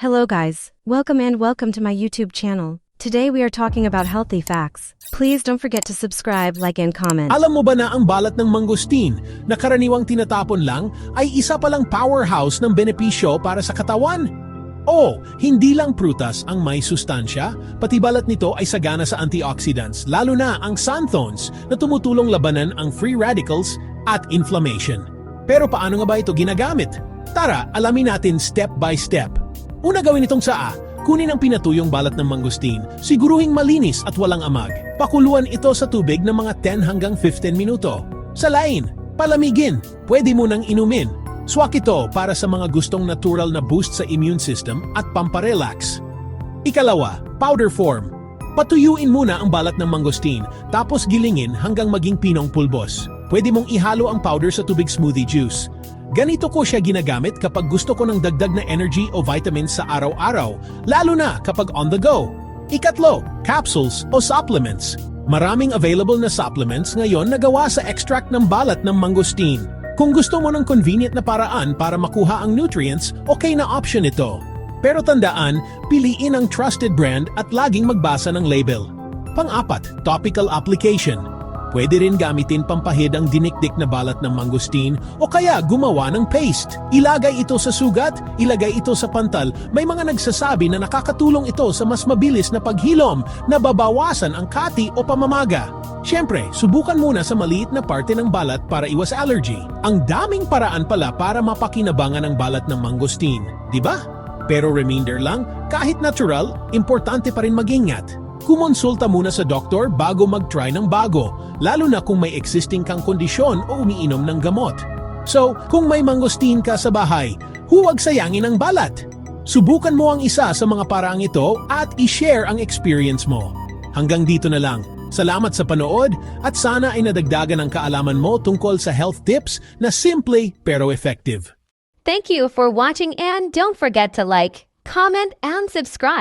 Hello guys, welcome and welcome to my YouTube channel. Today we are talking about healthy facts. Please don't forget to subscribe, like and comment. Alam mo ba na ang balat ng mangosteen na karaniwang tinatapon lang ay isa palang powerhouse ng benepisyo para sa katawan? Oo, hindi lang prutas ang may sustansya, pati balat nito ay sagana sa antioxidants, lalo na ang xanthones na tumutulong labanan ang free radicals at inflammation. Pero paano nga ba ito ginagamit? Tara, alamin natin step by step. Una gawin itong saa, kunin ang pinatuyong balat ng mangosteen, siguruhing malinis at walang amag. Pakuluan ito sa tubig ng mga 10 hanggang 15 minuto. Salain, palamigin, pwede mo nang inumin. Swak ito para sa mga gustong natural na boost sa immune system at pamparelax. Ikalawa, powder form. Patuyuin muna ang balat ng mangosteen, tapos gilingin hanggang maging pinong pulbos. Pwede mong ihalo ang powder sa tubig smoothie juice. Ganito ko siya ginagamit kapag gusto ko ng dagdag na energy o vitamins sa araw-araw, lalo na kapag on the go. Ikatlo, capsules o supplements. Maraming available na supplements ngayon na gawa sa extract ng balat ng mangosteen. Kung gusto mo ng convenient na paraan para makuha ang nutrients, okay na option ito. Pero tandaan, piliin ang trusted brand at laging magbasa ng label. Pang-apat, topical application. Pwede rin gamitin pampahid ang dinikdik na balat ng mangosteen o kaya gumawa ng paste. Ilagay ito sa sugat, ilagay ito sa pantal. May mga nagsasabi na nakakatulong ito sa mas mabilis na paghilom na babawasan ang kati o pamamaga. Siyempre, subukan muna sa maliit na parte ng balat para iwas allergy. Ang daming paraan pala para mapakinabangan ang balat ng mangosteen, di ba? Pero reminder lang, kahit natural, importante pa rin mag-ingat. Kumonsulta muna sa doktor bago mag-try ng bago, lalo na kung may existing kang kondisyon o umiinom ng gamot. So, kung may mangosteen ka sa bahay, huwag sayangin ang balat. Subukan mo ang isa sa mga paraang ito at i-share ang experience mo. Hanggang dito na lang. Salamat sa panood at sana ay nadagdagan ang kaalaman mo tungkol sa health tips na simple pero effective. Thank you for watching and don't forget to like, comment, and subscribe.